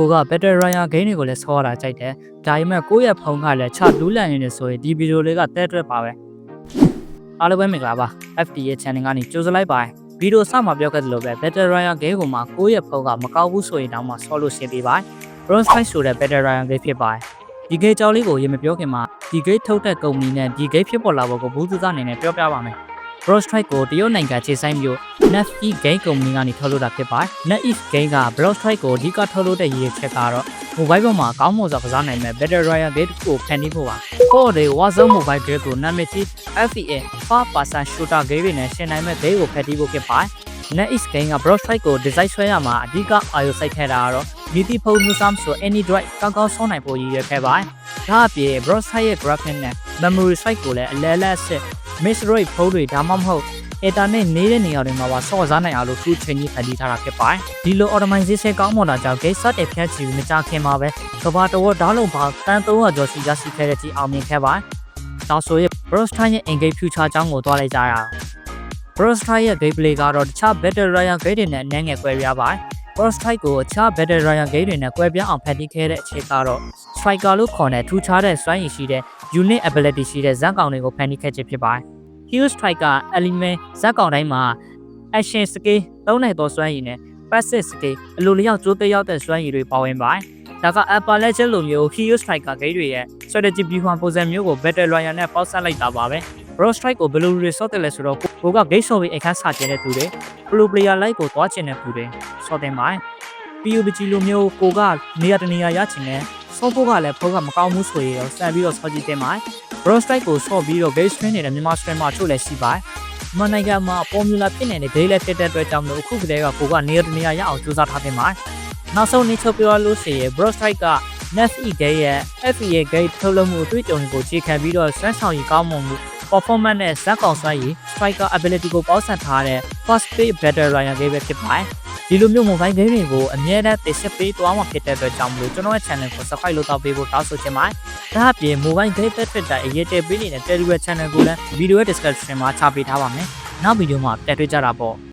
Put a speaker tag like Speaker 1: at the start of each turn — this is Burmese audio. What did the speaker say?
Speaker 1: ကိုက Battle Royale game တွေကိုလည်းဆောရတာကြိုက်တယ်ဒါပေမဲ့ကိုယ့်ရဲ့ဖုန်းကလည်းချလူးလန့်နေတယ်ဆိုရင်ဒီဗီဒီယိုလေးကတဲတွက်ပါပဲအားလုံးပဲမင်္ဂလာပါ FD ရဲ့ channel ကနေကြိုဆိုလိုက်ပါဗီဒီယိုစမှာပြောခဲ့သလိုပဲ Battle Royale game ကိုမှကိုယ့်ရဲ့ဖုန်းကမကောက်ဘူးဆိုရင်တောင်မှဆောလို့ရှင်းပေးပါ Bronze Fight ဆိုတဲ့ Battle Royale game ဖြစ်ပါတယ်ဒီ game ကြောင်းလေးကိုရေမပြောခင်မှာဒီ game ထုတ်တဲ့ကုမ္ပဏီနဲ့ဒီ game ဖြစ်ပေါ်လာဖို့ကိုဘူးသူသားအနေနဲ့ပြောပြပါမယ် Pro Strike ကိုတရုတ်နိုင်ငံခြေဆိုင်မျိုး NetEase Game Company ကနေထုတ်လုပ်တာဖြစ်ပါတယ်။ NetEase Game က Pro Strike ကိုအဓိကထုတ်လုပ်တဲ့ရည်ရွယ်ချက်ကတော့ mobile ပေါ်မှာအကောင်းမွန်စွာကစားနိုင်မဲ့ Battle Royale game တစ်ခုကိုဖန်တီးဖို့ပါ။ကိုယ့်တွေ Warzone Mobile Game ကိုနာမည်ကြီး FEA Far Person Shooter Game တွေနဲ့ရှင်နိုင်မဲ့ game ကိုဖန်တီးဖို့ဖြစ်ပါတယ်။ NetEase Game က Pro Strike ကို design ဆွဲရမှာအဓိကအာရုံစိုက်ခဲ့တာကတော့မိတိဖုန်းမျိုးစားဆို Any Droid ကောင်းကောင်းဆောင်းနိုင်ဖို့ရည်ရွယ်ခဲ့ပါတယ်။ဒါအပြင် Pro Strike ရဲ့ graphic နဲ့ memory site ကိုလည်းအလဲလက်စစ် Misroid ဖုန်းတွေဒါမှမဟုတ် eta နဲ့နေတဲ့နေရာတွေမှာပါစော့စားနိုင်အောင်လို့ခုချိန်ကြီးဖန်တီးထားတာဖြစ်ပါတယ်။ဒီလို optimization ကောင်းမွန်တာကြောင့် gate set တွေဖြန့်ချီပြီးမကြခင်မှာပဲကဘာတော်ဓာတ်လုံးပါတန်300ကျော်စီရရှိခဲ့တဲ့ကြီးအောင်မြင်ခဲ့ပါတယ်။ဒါဆိုရင် Brostar ရဲ့ engage future အကြောင်းကိုသွားလိုက်ကြရအောင်။ Brostar ရဲ့ gameplay ကတော့တခြား Battle Royale game တွေနဲ့အနည်းငယ်ကွဲပြားပါတယ်။ Brostar ကိုအခြား Battle Royale game တွေနဲ့ကွဲပြားအောင်ဖန်တီးခဲ့တဲ့အခြေကတော့ Striker လို့ခေါ်တဲ့ထူးခြားတဲ့စွမ်းရည်ရှိတဲ့ unit ability ရှိတဲ့ဇက်ကောင်တွေကိုဖန်တီးခဲ့ခြင်းဖြစ်ပါတယ်။ Hero Striker element ဇက်ကောင်တိုင်းမှာ action skill သုံးနိုင်သောစွမ်းရည်နဲ့ passive skill အလိုလျောက်ကြိုးတက်ရောက်တဲ့စွမ်းရည်တွေပါဝင်ပါတယ်။ဒါက Upper Legend လိုမျိုး Hero Striker ဂိမ်းတွေရဲ့ strategy ဗျူဟာပုံစံမျိုးကို Battle Royale နဲ့ပေါက်ဆက်လိုက်တာပါပဲ။ Bro Strike ကိုဘယ်လို resort တယ်လဲဆိုတော့ကိုက gate shop ရဲ့အခန်းစာကျတဲ့သူတွေ Pro Player Live ကိုသွားချင်တဲ့သူတွေစော်တင်ပါတယ်။ PUBG လိုမျိုးကိုကနေရာတနေရာရချင်တယ်စောဖို့ကလည်းဖုန်းကမကောင်းဘူးဆိုရင်တော့စံပြီးတော့စောကြည့်တင်ပါတယ်။ Bro Strike ကိုဆော့ပြီးတော့ base train နေတဲ့မြန်မာ streamer ချို့လည်းရှိပါတယ်။မနိုင်ငံမှာ formula ဖြစ်နေတဲ့ day လည်းဖြစ်တဲ့အတွက်ကြောင့်မလို့အခုကတည်းကကိုကနေရာတနေရာရအောင်စူးစမ်းထားတင်ပါတယ်။နောက်ဆုံးနေချုပ်ပြောလို့ရှိရင် Bro Strike က NetE Gate ရဲ့ FEA Gate ထုတ်လုပ်မှုအတွေ့အကြုံတွေကိုခြေခံပြီးတော့စွမ်းဆောင်ရည်ကောင်းမွန်မှု performance နဲ့ဇက်ကောင်စွမ်းရည် striker ability ကိုပေါင်းစပ်ထားတဲ့ fast paced battle royale game ပဲဖြစ်ပါတယ်။ဒီလိုမျိုး mobile game တွေကိုအမြဲတမ်းသိဆက်ပေးသွားမှာဖြစ်တဲ့အတွက်ကြောင့်မလို့ကျွန်တော်ရဲ့ channel ကို subscribe လုပ်တော့ပေးဖို့တောင်းဆိုချင်ပါတယ်။ဒါအပြင် mobile game သက်သက်တိုင်းအရေးတည်ပေးနေတဲ့ Telegram channel ကိုလည်း video description မှာချပေးထားပါမယ်။နောက်ဗီဒီယိုမှာတက်တွေ့ကြတာပေါ့။